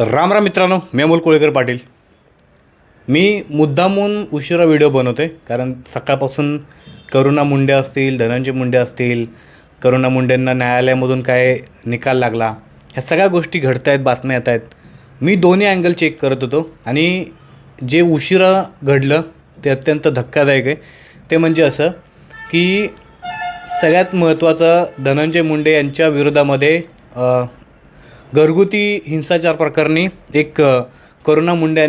राम राम मित्रांनो मी अमोल कोळेकर पाटील. मी मुद्दामून उशिरा व्हिडिओ बनवते कारण सकाळपासून करुणा मुंडे असतील धनंजय मुंडे असतील करुणा मुंडेंना न्यायालयामधून काय निकाल लागला ह्या सगळ्या गोष्टी घडत आहेत बातम्या येत आहेत मी दोन्ही अँगल चेक करत होतो आणि जे उशिरा घडलं ते अत्यंत धक्कादायक आहे. ते म्हणजे असं की सगळ्यात महत्त्वाचं धनंजय मुंडे यांच्या विरोधामध्ये घरगुती हिंसाचार प्रकरणी एक करुणा मुंडे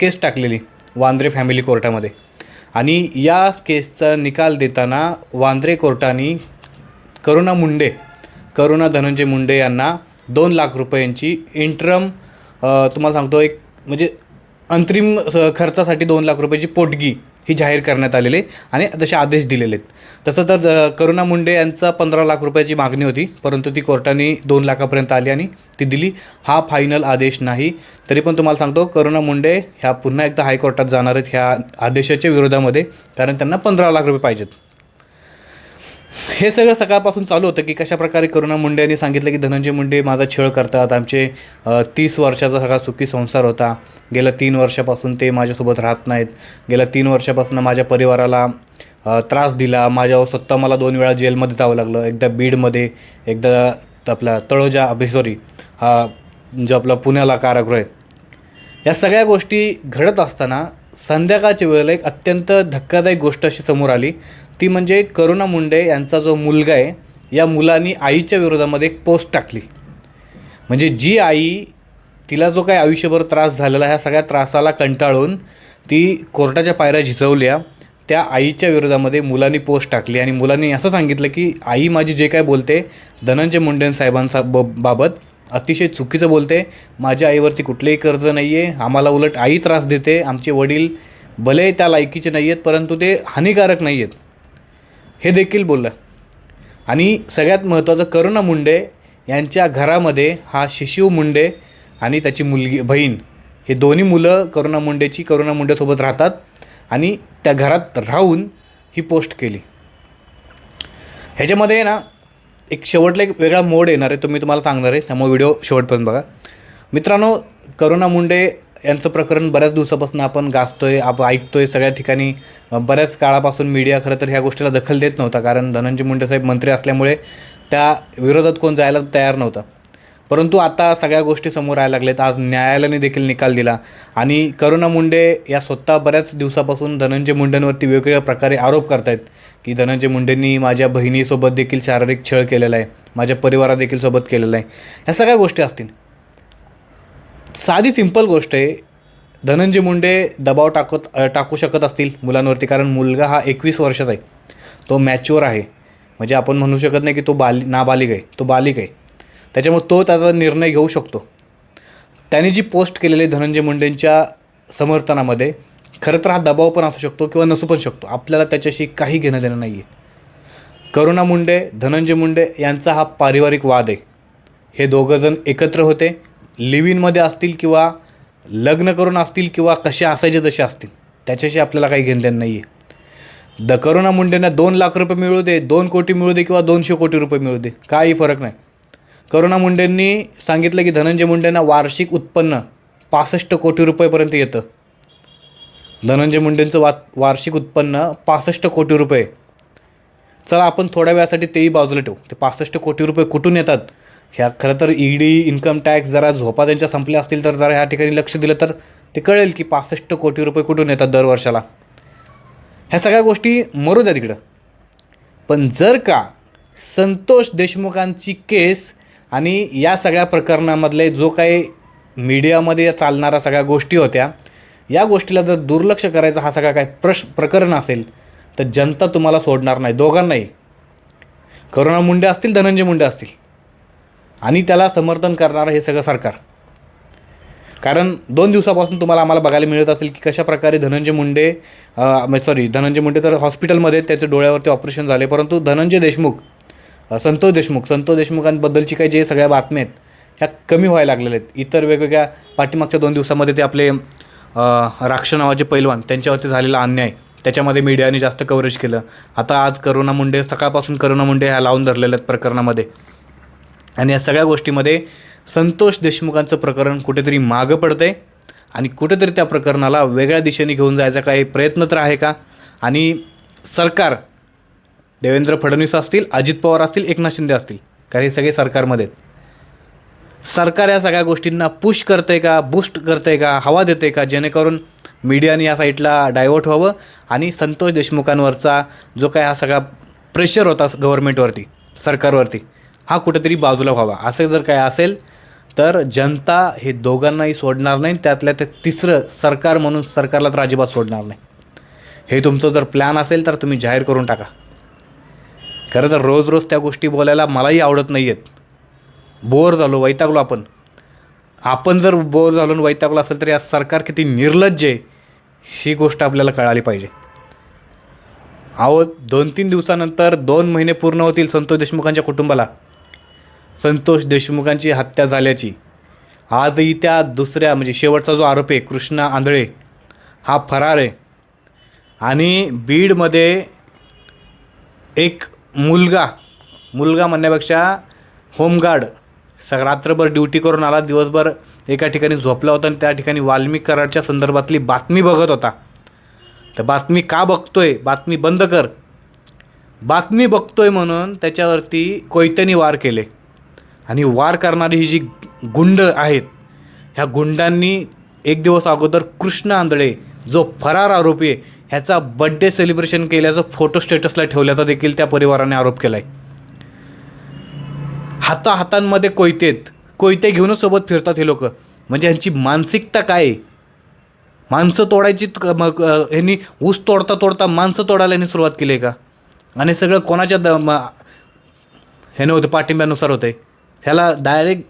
केस टाकलेली वांद्रे फॅमिली कोर्टामध्ये. आणि या केसचा निकाल देताना वांद्रे कोर्टाने करुणा मुंडे करुणा धनंजय मुंडे यांना दोन लाख रुपयांची इंटरम तुम्हाला सांगतो एक म्हणजे अंतरिम स- खर्चासाठी दोन लाख रुपयाची पोटगी ही जाहीर करण्यात आलेली आणि तसे आदेश दिलेले आहेत. तसं तर करुणा मुंडे यांचा पंधरा लाख रुपयाची मागणी होती परंतु ती कोर्टाने दोन लाखापर्यंत आली आणि ती दिली. हा फायनल आदेश नाही. तरी पण तुम्हाला सांगतो करुणा मुंडे ह्या पुन्हा एकदा हायकोर्टात जाणार आहेत ह्या आदेशाच्या विरोधामध्ये कारण त्यांना पंधरा लाख रुपये पाहिजेत. हे सगळं सकाळपासून चालू होतं की कशाप्रकारे करुणा मुंडे यांनी सांगितलं की धनंजय मुंडे माझा छळ करतात आमचे तीस वर्षाचा सगळा सुखी संसार होता. गेल्या तीन वर्षापासून ते माझ्यासोबत राहत नाहीत. गेल्या तीन वर्षापासून माझ्या परिवाराला त्रास दिला. माझ्यावर स्वतः मला दोन वेळा जेलमध्ये जावं लागलं. एकदा बीडमध्ये एकदा आपला तळोजा अभिसोरी हा जो आपला पुण्याला कारागृह आहे. या सगळ्या गोष्टी घडत असताना संध्याकाळच्या वेळेला एक अत्यंत धक्कादायक गोष्ट अशी समोर आली. ती म्हणजे करुणा मुंडे यांचा जो मुलगा आहे या मुलानी आईच्या विरोधामध्ये एक पोस्ट टाकली. म्हणजे जी आई तिला जो काही आयुष्यभर त्रास झालेला ह्या सगळ्या त्रासाला कंटाळून ती कोर्टाच्या पायऱ्या झिजवल्या त्या आईच्या विरोधामध्ये मुलांनी पोस्ट टाकली. आणि मुलांनी असं सांगितलं की आई माझी जे काय बोलते धनंजय मुंडे साहेबांचा ब बाबत अतिशय चुकीचं बोलते. माझ्या आईवरती कुठलेही कर्ज नाही आहे आम्हाला उलट आई त्रास देते. आमचे वडील भले त्या लायकीचे नाही आहेत परंतु ते हानिकारक नाही आहेत हे देखील बोललं. आणि सगळ्यात महत्त्वाचं करुणा मुंडे यांच्या घरामध्ये हा शिशिव मुंडे आणि त्याची मुलगी बहीण हे दोन्ही मुलं करुणा मुंडेची करुणा मुंडेसोबत राहतात आणि त्या घरात राहून ही पोस्ट केली. ह्याच्यामध्ये ना एक शेवटला एक वेगळा मोड येणार आहे तो मी तुम्हाला सांगणार आहे त्यामुळे व्हिडिओ शेवटपर्यंत बघा. मित्रांनो करुणा मुंडे यांचं प्रकरण बऱ्याच दिवसापासून आपण गाजतोय आप ऐकतोय सगळ्या ठिकाणी. बऱ्याच काळापासून मीडिया खरं तर ह्या गोष्टीला दखल देत नव्हता कारण धनंजय मुंडे साहेब मंत्री असल्यामुळे त्या विरोधात कोण जायला तयार नव्हता. परंतु आता सगळ्या गोष्टी समोर यायला लागल्यात. आज न्यायालयाने देखील निकाल दिला. आणि करुणा मुंडे या स्वतः बऱ्याच दिवसापासून धनंजय मुंडेंवरती वेगवेगळ्या प्रकारे आरोप करतायत की धनंजय मुंडेंनी माझ्या बहिणीसोबत देखील शारीरिक छळ केलेला आहे माझ्या परिवारा देखील सोबत केलेला आहे. ह्या सगळ्या गोष्टी असतील. साधी सिंपल गोष्ट आहे. धनंजय मुंडे दबाव टाकत टाकू शकत असतील मुलांवरती कारण मुलगा हा एकवीस वर्षाचा आहे. तो मॅच्युअर आहे. म्हणजे आपण म्हणू शकत नाही की तो बाली नाबालिग आहे तो बालिक आहे. त्याच्यामुळे तो त्याचा निर्णय घेऊ शकतो. त्याने जी पोस्ट केलेली आहे धनंजय मुंडेंच्या समर्थनामध्ये खरं तर हा दबाव पण असू शकतो किंवा नसू पण शकतो. आपल्याला त्याच्याशी काही घेणं देणं नाही आहे करुणा मुंडे धनंजय मुंडे यांचा हा पारिवारिक वाद आहे. हे दोघंजण एकत्र होते. लिव्ह इनमध्ये असतील किंवा लग्न करून असतील किंवा कसे असायचे तसे असतील त्याच्याशी आपल्याला काही घेणं देणं नाही आहे द करुणा मुंडेंना दोन लाख रुपये मिळू दे दोन कोटी मिळू दे किंवा दोनशे कोटी रुपये मिळू दे काही फरक नाही. करुणा मुंडेंनी सांगितलं की धनंजय मुंडेंना वार्षिक उत्पन्न पासष्ट कोटी रुपयेपर्यंत येतं. धनंजय मुंडेंचं वा वार्षिक उत्पन्न पासष्ट कोटी रुपये. चला आपण थोड्या वेळासाठी तेही बाजूला ठेवू. ते पासष्ट कोटी रुपये कुठून येतात? ह्या खरं तर ई डी इन्कम टॅक्स जरा झोपा त्यांच्या संपल्या असतील तर जरा ह्या ठिकाणी लक्ष दिलं तर ते कळेल की पासष्ट कोटी रुपये कुठून येतात दर वर्षाला. ह्या सगळ्या गोष्टी मरू द्या तिकडं. पण जर का संतोष देशमुखांची केस आणि या सगळ्या प्रकरणामधले जो काही मीडियामध्ये चालणाऱ्या सगळ्या गोष्टी होत्या या गोष्टीला जर दुर्लक्ष करायचा हा सगळा काय प्रश प्रकरण असेल तर जनता तुम्हाला सोडणार नाही दोघांनाही. करुणा मुंडे असतील धनंजय मुंडे असतील. आणि त्याला समर्थन करणारं हे सगळं सरकार. कारण दोन दिवसापासून तुम्हाला आम्हाला बघायला मिळत असेल की कशा प्रकारे धनंजय मुंडे सॉरी धनंजय मुंडे तर हॉस्पिटलमध्ये त्याचे डोळ्यावरती ऑपरेशन झाले परंतु धनंजय देशमुख संतोष देशमुख संतोष देशमुखांबद्दलची काही जे सगळ्या बातम्या आहेत ह्या कमी व्हायला लागलेल्या आहेत. इतर वेगवेगळ्या पाठीमागच्या दोन दिवसामध्ये ते आपले राक्षस राक्ष नावाचे पैलवान त्यांच्यावरती झालेला अन्याय त्याच्यामध्ये मीडियाने जास्त कव्हरेज केलं. आता आज करुणा मुंडे सकाळपासून करुणा मुंडे ह्या लावून धरलेल्या आहेत प्रकरणामध्ये. आणि या सगळ्या गोष्टीमध्ये संतोष देशमुखांचं प्रकरण कुठेतरी मागं पडतंय. आणि कुठेतरी त्या प्रकरणाला वेगळ्या दिशेने घेऊन जायचा काही प्रयत्न तर आहे का? आणि सरकार देवेंद्र फडणवीस असतील अजित पवार असतील एकनाथ शिंदे असतील कारण हे सगळे सरकारमध्ये सरकार या सगळ्या गोष्टींना पुश करते का बूस्ट करते का हवा देते का? जेणेकरून मीडियाने या साईटला डायव्हर्ट व्हावं आणि संतोष देशमुखांवरचा जो काय हा सगळा प्रेशर होता गव्हर्मेंटवरती सरकारवरती हा कुठेतरी बाजूला व्हावा. असं जर काय असेल तर जनता हे दोघांनाही सोडणार नाही त्यातल्या ते तिसरं सरकार म्हणून सरकारला तर अजिबात सोडणार नाही. हे तुमचं जर प्लॅन असेल तर तुम्ही जाहीर करून टाका. खरं तर रोज रोज त्या गोष्टी बोलायला मलाही आवडत नाही आहेत बोर झालो वैतागलो आपण. आपण जर बोर झालो आणि वैतागलो असेल तर या सरकार किती निर्लज्ज आहे ही गोष्ट आपल्याला कळाली पाहिजे. अहो दोन तीन दिवसानंतर दोन महिने पूर्ण होतील संतोष देशमुखांच्या कुटुंबाला. संतोष देशमुखांची हत्या झाल्याची. आजही त्या दुसऱ्या म्हणजे शेवटचा जो आरोप आहे कृष्णा आंधळे हा फरार आहे. आणि बीडमध्ये एक मुलगा मुलगा म्हणण्यापेक्षा होमगार्ड सग रात्रभर ड्युटी करून आला दिवसभर एका ठिकाणी झोपला होता आणि त्या ठिकाणी वाल्मिक कराडच्या संदर्भातली बातमी बघत होता. तर बातमी का बघतोय? बातमी बंद कर. बातमी बघतोय म्हणून त्याच्यावरती कोयत्यानी वार केले. आणि वार करणारी ही जी गुंड आहेत ह्या गुंडांनी एक दिवस अगोदर कृष्ण आंधळे जो फरार आरोपी आहे ह्याचा बड्डे सेलिब्रेशन केल्याचं फोटो स्टेटसला ठेवल्याचा देखील त्या परिवाराने आरोप केला आहे हाता हातांमध्ये कोयते कोयते घेऊनच सोबत फिरतात हे लोक. म्हणजे ह्यांची मानसिकता काय आहे? माणसं तोडायची क- मग ह्यांनी ऊस तोडता तोडता माणसं तोडायला ह्यांनी सुरुवात केली आहे का? आणि सगळं कोणाच्या द म- ह्यानं होतं पाठिंब्यानुसार होतं आहे ह्याला डायरेक्ट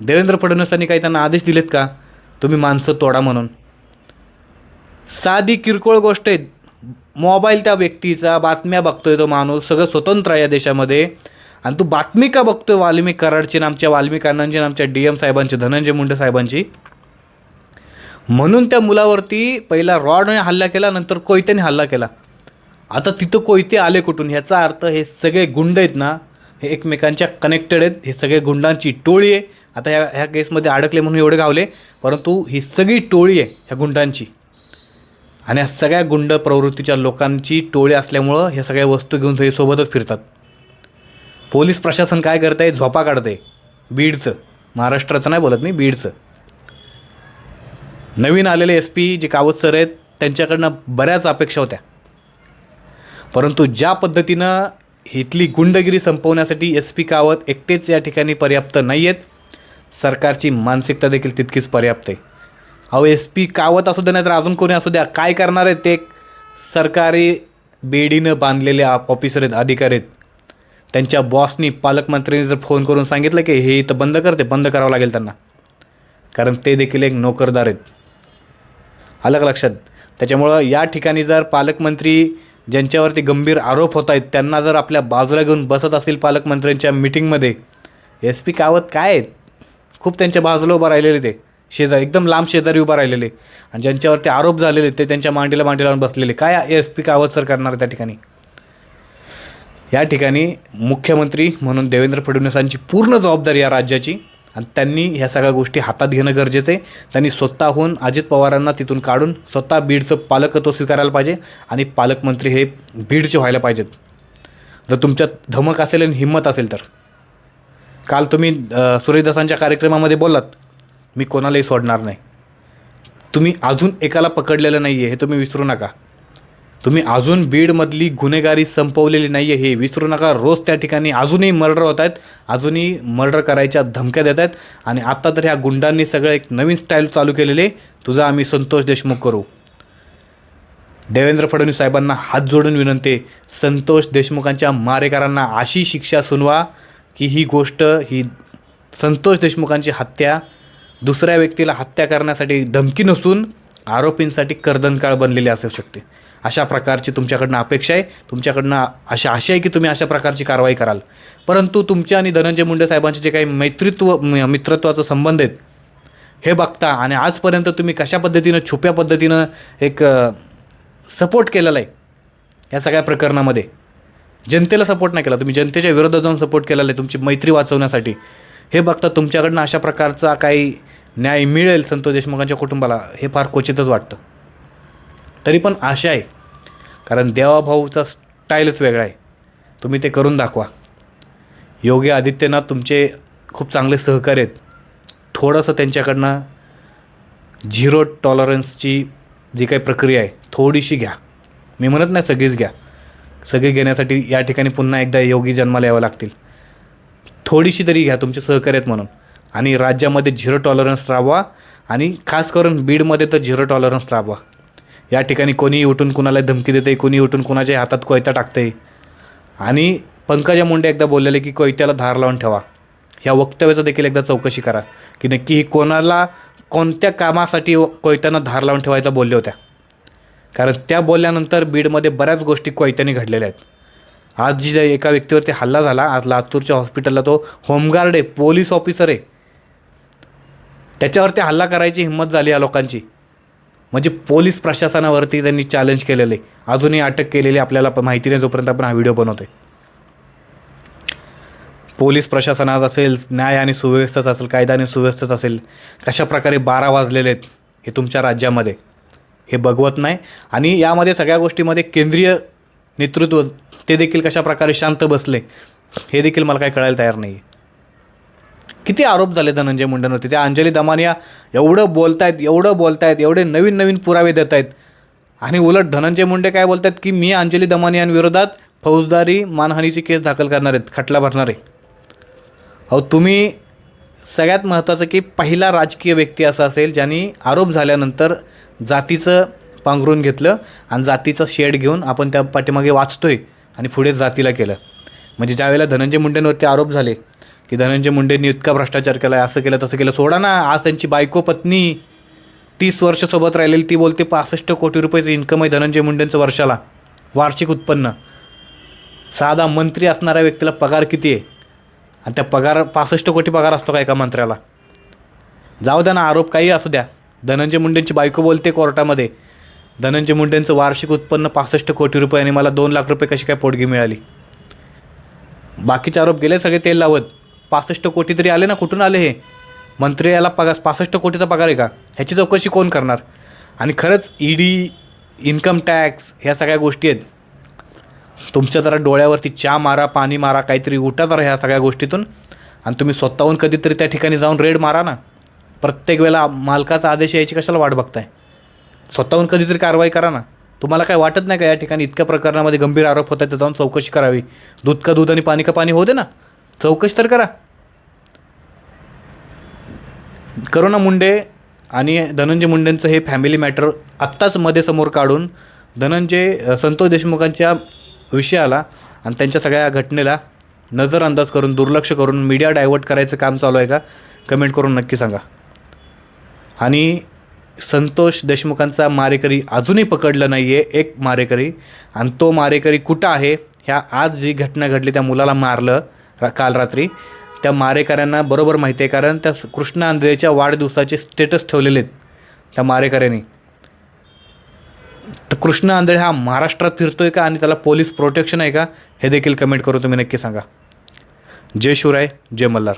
देवेंद्र फडणवीसांनी काही त्यांना आदेश दिलेत का? तुम्ही माणसं तोडा म्हणून. साधी किरकोळ गोष्ट आहे. मोबाईल त्या व्यक्तीचा बातम्या बघतोय तो माणूस सगळं स्वतंत्र आहे या देशामध्ये. आणि तू बातमी का बघतोय वाल्मिक कराडची ना आमच्या वाल्मिक अण्णांची आमच्या डी एम साहेबांची धनंजय मुंडे साहेबांची? म्हणून त्या मुलावरती पहिला रॉडने हल्ला केला नंतर कोयत्याने हल्ला केला. आता तिथं कोयते आले कुठून? ह्याचा अर्थ हे सगळे गुंड आहेत ना हे एकमेकांच्या कनेक्टेड आहेत. हे सगळे गुंडांची टोळी आहे. आता ह्या ह्या केसमध्ये अडकले म्हणून एवढे गावले. परंतु ही सगळी टोळी आहे ह्या गुंडांची. आणि ह्या सगळ्या गुंड प्रवृत्तीच्या लोकांची टोळी असल्यामुळं ह्या सगळ्या वस्तू घेऊन ते सोबतच फिरतात. पोलीस प्रशासन काय करत आहे झोपा काढत आहे बीडचं. महाराष्ट्राचं नाही बोलत मी बीडचं. नवीन आलेले एस पी जे कावत सर आहेत त्यांच्याकडनं बऱ्याच अपेक्षा होत्या. परंतु ज्या पद्धतीनं इथली गुंडगिरी संपवण्यासाठी एस पी कावत एकटेच या ठिकाणी पर्याप्त नाही आहेत सरकारची मानसिकता देखील तितकीच पर्याप्त आहे. अहो एस पी कावत असू द्या नाही तर अजून कोणी असू द्या काय करणार आहेत ते? सरकारी बेडीनं बांधलेले आप- ऑफिसर आहेत अधिकारी आहेत. त्यांच्या बॉसनी पालकमंत्र्यांनी जर फोन करून सांगितलं की हे इथं बंद करते बंद करावं लागेल त्यांना. कारण ते देखील एक नोकरदार आहेत. आलं का लक्षात. त्याच्यामुळं या ठिकाणी जर पालकमंत्री ज्यांच्यावरती गंभीर आरोप होत आहेत त्यांना जर आपल्या बाजूला घेऊन बसत असतील पालकमंत्र्यांच्या मिटिंगमध्ये एस पी कावत काय आहेत? खूप त्यांच्या बाजूला उभं राहिलेले ते. शेजारी एकदम लांब शेजारी उभं राहिलेले. आणि ज्यांच्यावरती आरोप झालेले ते त्यांच्या मांडीला मांडी लावून बसलेले. काय एस पी कावत सर करणार त्या ठिकाणी? या ठिकाणी मुख्यमंत्री म्हणून देवेंद्र फडणवीसांची पूर्ण जबाबदारी या राज्याची. आणि त्यांनी ह्या सगळ्या गोष्टी हातात घेणं गरजेचं आहे. त्यांनी स्वतःहून अजित पवारांना तिथून काढून स्वतः बीडचं पालकत्व स्वीकारायला पाहिजे आणि पालकमंत्री हे बीडचे व्हायला पाहिजेत. जर तुमच्यात धमक असेल आणि हिंमत असेल तर. काल तुम्ही सूर्यदासांच्या कार्यक्रमामध्ये बोललात मी कोणालाही सोडणार नाही. तुम्ही अजून एकाला पकडलेलं नाही आहे हे तुम्ही विसरू नका. तुम्ही अजून बीडमधली गुन्हेगारी संपवलेली नाही आहे हे विसरू नका. रोज त्या ठिकाणी अजूनही मर्डर होत आहेत. अजूनही मर्डर करायच्या धमक्या देत आहेत. आणि आत्ता तर ह्या गुंडांनी सगळं एक नवीन स्टाईल चालू केलेले तुझा आम्ही संतोष देशमुख करू. देवेंद्र फडणवीस साहेबांना हात जोडून विनंती संतोष देशमुखांच्या मारेकरांना अशी शिक्षा सुनवा की ही गोष्ट ही संतोष देशमुखांची हत्या दुसऱ्या व्यक्तीला हत्या करण्यासाठी धमकी नसून आरोपींसाठी कर्दनकाळ बनलेली असू शकते. अशा प्रकारची तुमच्याकडनं अपेक्षा आहे? तुमच्याकडनं अशा आशा आहे की तुम्ही अशा प्रकारची कारवाई कराल? परंतु तुमच्या आणि धनंजय मुंडे साहेबांचे जे काही मैत्रित्व म- मित्रत्वाचं संबंध आहेत हे बघता आणि आजपर्यंत तुम्ही कशा पद्धतीनं छुप्या पद्धतीनं एक सपोर्ट केलेला आहे या सगळ्या प्रकरणामध्ये? जनतेला सपोर्ट नाही केला. तुम्ही जनतेच्या विरोधात जाऊन सपोर्ट केलेला आहे तुमची मैत्री वाचवण्यासाठी. हे बघता तुमच्याकडनं अशा प्रकारचा काही न्याय मिळेल संतोष देशमुखांच्या कुटुंबाला हे फार क्वचितच वाटतं. तरी पण आशा आहे. कारण देवाभाऊचा स्टाईलच वेगळा आहे. तुम्ही ते करून दाखवा. योगी आदित्यनाथ तुमचे खूप चांगले सहकारी आहेत. थोडंसं त्यांच्याकडनं झिरो टॉलरन्सची जी काही प्रक्रिया आहे थोडीशी घ्या. मी म्हणत नाही सगळीच घ्या. सगळी घेण्यासाठी या ठिकाणी पुन्हा एकदा योगी जन्माला यावं लागतील. थोडीशी तरी घ्या तुमचे सहकार्य आहेत म्हणून. आणि राज्यामध्ये झिरो टॉलरन्स राहावा आणि खास करून बीडमध्ये तर झिरो टॉलरन्स राहावा या ठिकाणी कोणीही उठून कुणाला धमकी देते कोणी उठून कुणाच्या हातात कोयता टाकते. आणि पंकजा मुंडे एकदा बोललेले की कोयत्याला धार लावून ठेवा. ह्या वक्तव्याचं देखील एकदा चौकशी करा. की नक्की ही कोणाला कोणत्या कामासाठी कोयत्यांना धार लावून ठेवायचा बोलल्या होत्या. कारण त्या बोलल्यानंतर बीडमध्ये बऱ्याच गोष्टी कोयत्याने घडलेल्या आहेत. आज जी एका व्यक्तीवरती हल्ला झाला आज लातूरच्या हॉस्पिटलला तो होमगार्ड आहे पोलीस ऑफिसर आहे. त्याच्यावरती हल्ला करायची हिंमत झाली या लोकांची. म्हणजे पोलीस प्रशासनावरती त्यांनी चॅलेंज केलेलं. आहे अजूनही अटक केलेली आपल्याला माहिती नाही जोपर्यंत आपण हा व्हिडिओ बनवतोय. पोलीस प्रशासनात असेल न्याय आणि सुव्यवस्थेच असेल कायदा आणि सुव्यवस्थेच असेल कशा प्रकारे बारा वाजलेले आहेत हे तुमच्या राज्यामध्ये. हे बघवत नाही. आणि यामध्ये सगळ्या गोष्टीमध्ये केंद्रीय नेतृत्व ते देखील कशा प्रकारे शांत बसले हे देखील मला काही कळायला तयार नाही आहे किती आरोप झाले धनंजय मुंडेंवरती? त्या अंजली दमानिया एवढं बोलतायत एवढं बोलतायत एवढे नवीन नवीन पुरावे देत आहेत आणि उलट धनंजय मुंडे काय बोलतात की मी अंजली दमानियांविरोधात फौजदारी मानहानीची केस दाखल करणार आहेत खटला भरणार आहे. अहो तुम्ही सगळ्यात महत्त्वाचं की पहिला राजकीय व्यक्ती असा असेल ज्यांनी आरोप झाल्यानंतर जातीचं पांघरून घेतलं आणि जातीचं शेड घेऊन आपण त्या पाठीमागे वाचतोय आणि पुढे जातीला केलं. म्हणजे ज्यावेळेला धनंजय मुंडेंवरती आरोप झाले की धनंजय मुंडेंनी इतका भ्रष्टाचार केला असं केलं तसं केलं. सोडा ना आज त्यांची बायको पत्नी तीस वर्ष सोबत राहिलेली ती बोलते पासष्ट कोटी रुपयाचं इन्कम आहे धनंजय मुंडेंचं वर्षाला. वार्षिक उत्पन्न. साधा मंत्री असणाऱ्या व्यक्तीला पगार किती आहे? आणि त्या पगार पासष्ट कोटी पगार असतो का एका मंत्र्याला? जाऊ द्या ना आरोप काही असू द्या. धनंजय मुंडेंची बायको बोलते कोर्टामध्ये धनंजय मुंडेंचं वार्षिक उत्पन्न पासष्ट कोटी रुपये आणि मला दोन लाख रुपये कशी काय पोटगी मिळाली? बाकीचे आरोप गेले सगळे तेल लावत. पासष्ट कोटी तरी आले ना कुठून आले हे? मंत्री याला पगार पासष्ट कोटीचा पगार आहे का? ह्याची चौकशी कोण करणार? आणि खरंच ईडी इन्कम टॅक्स ह्या सगळ्या गोष्टी आहेत. तुमच्या जरा डोळ्यावरती चा मारा पाणी मारा काहीतरी उठा जरा ह्या सगळ्या गोष्टीतून. आणि तुम्ही स्वतःहून कधीतरी त्या ठिकाणी जाऊन रेड मारा ना. प्रत्येक वेळेला मालकाचा आदेश यायची कशाला वाट बघताय? स्वतःहून कधीतरी कारवाई करा ना. तुम्हाला काय वाटत नाही का या ठिकाणी इतक्या प्रकरणामध्ये गंभीर आरोप होत आहेत तर जाऊन चौकशी करावी? दूध का दूध आणि पाणी का पाणी होऊ दे ना. चौकशी तर करा. करुणा मुंडे आणि धनंजय मुंडेंचं हे फॅमिली मॅटर आत्ताच मध्ये समोर काढून धनंजय संतोष देशमुखांच्या विषयाला आणि त्यांच्या सगळ्या घटनेला नजरअंदाज करून दुर्लक्ष करून मीडिया डायव्हर्ट करायचं काम चालू आहे का? कमेंट करून नक्की सांगा. आणि संतोष देशमुखांचा मारेकरी अजूनही पकडलं नाही आहे एक मारेकरी. आणि तो मारेकरी कुठं आहे? ह्या आज जी घटना घडली त्या मुलाला मारलं रा काल रात्री. त्या मारेकऱ्यांना बरोबर माहिती आहे कारण त्या कृष्ण कृष्णा आंधळेच्या वाढदिवसाचे स्टेटस ठेवलेले आहेत त्या मारेकऱ्यांनी. तर कृष्ण आंधळे हा महाराष्ट्रात फिरतोय का आणि त्याला पोलीस प्रोटेक्शन आहे का हे देखील कमेंट करून तुम्ही नक्की सांगा. जय शिवराय जय मल्हार.